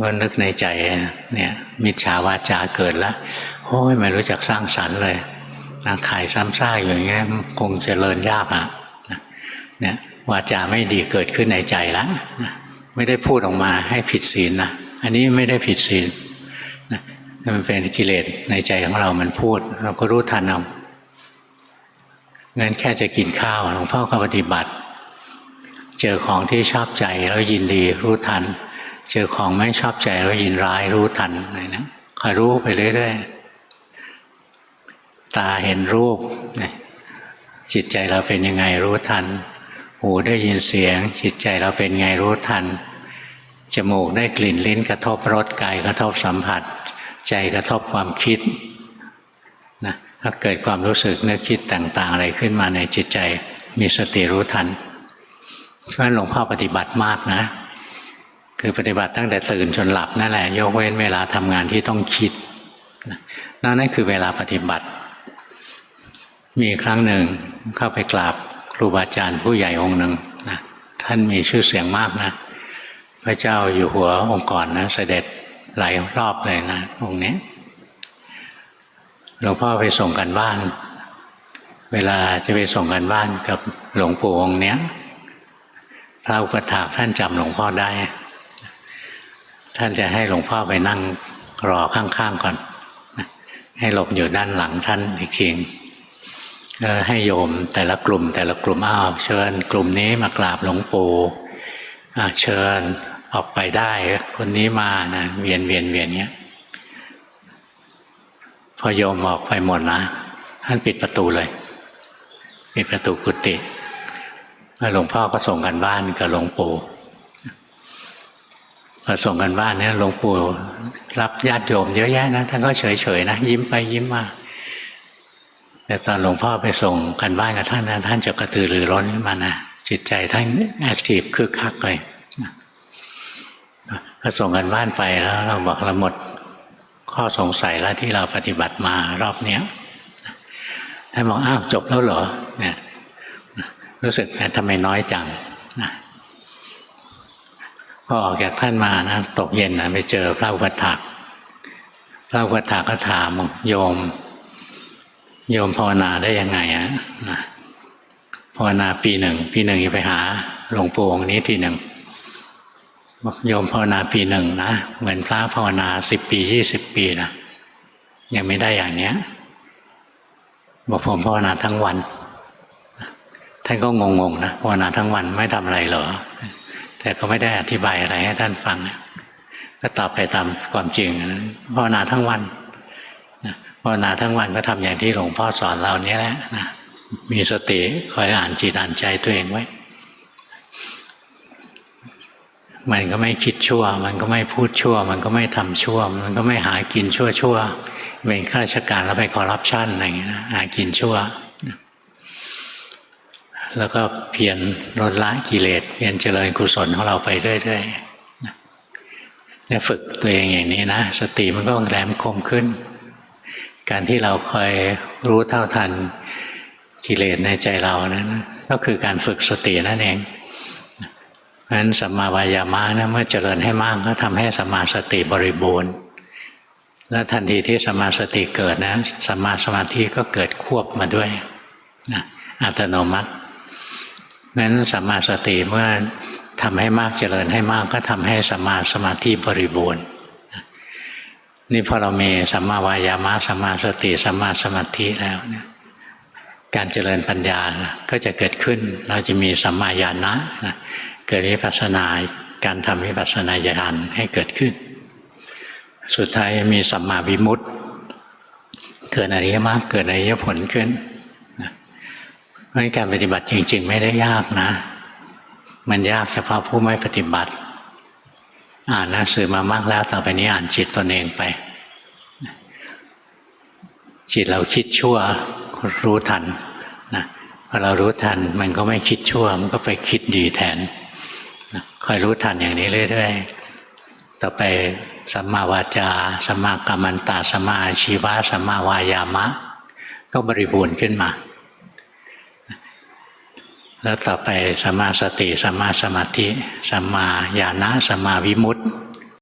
ก็นึกในใจเนี่ยมิจฉาวาจาเกิดแล้วโอ้ยไม่รู้จักสร้างสรรค์เลยนะขายซ้ำซากอย่างเงี้ยคงเจริญยากอะนะเนี่ยวาจาไม่ดีเกิดขึ้นในใจแล้วไม่ได้พูดออกมาให้ผิดศีลนะอันนี้ไม่ได้ผิดศีลนะมันเป็นกิเลสในใจของเรามันพูด เราก็รู้ทันเอางั้นแค่จะกินข้าวหลวงพ่อก็ปฏิบัติ เจอของที่ชอบใจแล้วยินดีรู้ทัน เจอของไม่ชอบใจแล้วยินร้ายรู้ทันอะไรนะคอยรู้ไปเรื่อยๆตาเห็นรูปจิตใจเราเป็นยังไงรู้ทัน หูได้ยินเสียง จิตใจเราเป็นไงรู้ทัน จมูกได้กลิ่นลิ้นกระทบรสกายกระทบสัมผัส ใจกระทบความคิดนะถ้าเกิดความรู้สึกนึกคิดต่าง ๆ อะไรขึ้นมาในจิตใจมีสติรู้ทันเพราะฉะนั้นหลวงพ่อปฏิบัติมากนะ คือปฏิบัติตั้งแต่ตื่นจนหลับนั่นแหละ ยกเว้นเวลาทำงานที่ต้องคิดนั่นนั่นคือเวลาปฏิบัติ มีครั้งหนึ่งเข้าไปกราบครูบาอาจารย์ผู้ใหญ่องค์หนึ่งนะท่านมีชื่อเสียงมากนะ พระเจ้าอยู่หัวองค์ก่อนนะเสด็จหลายรอบเลยนะองค์นี้หลวงพ่อไปส่งกันบ้าน เวลาจะไปส่งกันบ้านกับหลวงปู่องค์เนี้ยพระอุปถากท่านจำหลวงพ่อได้ ท่านจะให้หลวงพ่อไปนั่งรอข้างๆก่อน ให้หลบอยู่ด้านหลังท่านอีกทีก็ให้โยมแต่ละกลุ่ม แต่ละกลุ่มอ้าวเชิญ กลุ่มนี้มากราบหลวงปู่เชิญออกไปได้ คนนี้มานะเวียนเวียนเวียนเนี้ยพอโยมออกไปหมดนะท่านปิดประตูเลย ปิดประตูกุฏิหลวงพ่อก็ส่งกันบ้านกับหลวงปู่ พอส่งกันบ้านเนี่ยหลวงปู่รับญาติโยมเยอะแยะนะท่านก็เฉยๆนะยิ้มไปยิ้มมาแต่ตอนหลวงพ่อไปส่งกันบ้านกับท่านนะท่านจะกระตือรือร้นขึ้นมานะจิตใจท่านแอคทีฟคึกคักเลยพอส่งกันบ้านไปแล้ว เราบอกเราหมดข้อสงสัยแล้วที่เราปฏิบัติมารอบเนี้ยท่านบอกอ้าวจบแล้วเหรอเนี่ยรู้สึกทำไมน้อยจังนะ พอออกจากท่านมานะตกเย็นนะไปเจอพระอุปถากพระอุปถากก็ถามโยม โยมภาวนาได้ยังไงอะนะภาวนาปีหนึ่ง ปีหนึ่งไปหาหลวงปู่องค์นี้ทีหนึ่งบอกโยมภาวนาปีหนึ่งนะเหมือนพระภาวนาสิบปียี่สิบปีนะยังไม่ได้อย่างเนี้ยบอกผมภาวนาทั้งวัน ท่านก็งงๆนะภาวนาทั้งวันไม่ทำอะไรเหรอ แต่ก็ไม่ได้อธิบายอะไรให้ท่านฟัง ก็ตอบไปตามความจริงภาวนาทั้งวันภาวนาทั้งวันก็ทำอย่างที่หลวงพ่อสอนเรานี้แหละนะมีสติคอยอ่านจิตอ่านใจตัวเองไว้ มันก็ไม่คิดชั่ว มันก็ไม่พูดชั่ว มันก็ไม่ทำชั่ว มันก็ไม่หากินชั่วชั่วเป็นข้าราชการแล้วไปคอร์รัปชันอะไรอย่างเงี้ยนะหากินชั่ว แล้วก็เพียรลดละกิเลสเพียรเจริญกุศลของเราไปเรื่อยๆเนี่ยฝึกตัวเองอย่างนี้นะสติมันก็แหลมคมขึ้น การที่เราคอยรู้เท่าทันกิเลสในใจเรานะั้นก็คือการฝึกสตินั่นเองเพราะฉะนั้นสัมมาวายามะนะเมื่อเจริญให้มากก็ทำให้สัมมาสติบริบูรณ์แล้วทันทีที่สัมมาสติเกิดนะสัมมาสมาธิก็เกิดควบมาด้วยนะอัตโนมัติ นั้นสัมมาสติเมื่อทำให้มากเจริญให้มากก็ทำให้สัมมาสมาธิบริบูรณ์นี่พอเรามีสัมมาวายามะสัมมาสติสัมมาสมาธิแล้วเนี่ยการเจริญปัญญาก็จะเกิดขึ้น เราจะมีสัมมาญาณะนะเกิดวิปัสสนาการทำวิปัสสนาญาณให้เกิดขึ้น สุดท้ายมีสัมมาวิมุตติเกิดอริยมรรคเกิดอริยผลขึ้น เพราะการปฏิบัติจริง ๆ ไม่ได้ยากนะ มันยากเฉพาะผู้ไม่ปฏิบัติ อ่านหนังสือมามากแล้วต่อไปนี้อ่านจิตตนเองไป จิตเราคิดชั่วรู้ทันนะพอเรารู้ทันมันก็ไม่คิดชั่ว มันก็ไปคิดดีแทนนะคอยรู้ทันอย่างนี้เรื่อยๆต่อไปสัมมาวาจาสัมมากรรมันตาสัมมาชีวะสัมมาวายามะ ก็บริบูรณ์ขึ้นมา แล้วต่อไปสัมมาสติสัมมาสมาธิสัมมาญาณะสัมมาวิมุตติ